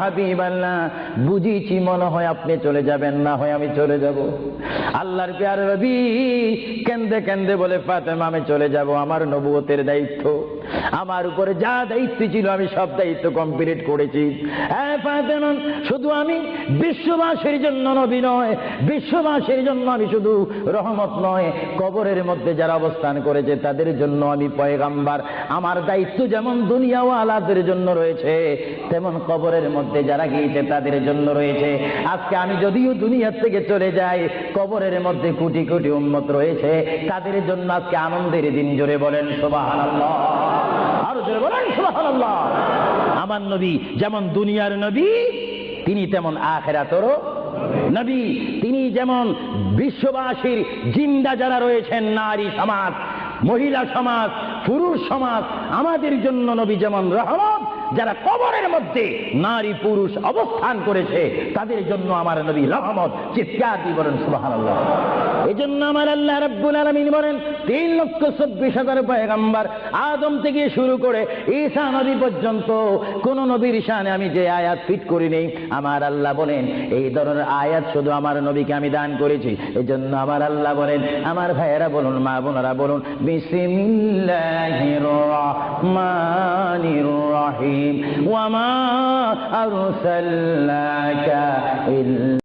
হাবিবাল্লাহ বুঝিছি মনে হয় আপনি চলে যাবেন, না হয় আমি চলে যাব। আল্লাহর প্যার রবি, কেন্দে কেন্দে বলে, ফাতেমা, আমি চলে যাব, আমার নবুয়তের দায়িত্ব। আমার উপরে যা দায়িত্ব ছিল, আমি সব দায়িত্ব কমপ্লিট করেছি। শুধু আমি, বিশ্ববাসীর জন্য নবী নয়, বিশ্ববাসীর জন্য আমি শুধু রহমত নয়, কবরের মধ্যে যারা অবস্থান করেছে, তাদের জন্য আমি পয়গাম্বার। আমার দায়িত্ব যেমন দুনিয়া ও আলাদের জন্য রয়েছে, তেমন কবরের মধ্যে যারা গিয়েছে তাদের জন্য রয়েছে। আজকে আমি যদিও দুনিয়ার থেকে চলে যাই, কবরের মধ্যে কোটি কোটি উন্মত রয়েছে। তাদের জন্য আজকে আনন্দের দিন, জোরে বলেন সোবাহান আরও জোরে বলেন সোবাহান আমার নবী যেমন দুনিয়ার নবী, তিনি তেমন আখেরাতরও নবী। তিনি যেমন বিশ্ববাসীর জিন্দা যারা রয়েছেন, নারী সমাজ, মহিলা সমাজ পুরুষ সমাজ আমাদের জন্য নবী যেমন রহমত, যারা কবরের মধ্যে নারী পুরুষ অবস্থান করেছে, তাদের জন্য আমার নবী রহমত, চিৎকার দিয়ে বলেন, সুবহানাল্লাহ। এই জন্য আমার আল্লাহ রাব্বুল আলামিন বলেন, তিন লক্ষ চব্বিশ হাজার পয়গাম্বার আদম থেকে শুরু করে ঈশা নবী পর্যন্ত কোন নবীর শানে আমি যে আয়াত ফিট করি নেই আমার আল্লাহ বলেন, এই ধরনের আয়াত শুধু আমার নবীকে আমি দান করেছি। এই জন্য আমার আল্লাহ বলেন, আমার ভাইয়েরা বলুন, মা বোনেরা বলুন বিসমিল্লাহির الرحمن الرحيم. وما أرسلناك إلا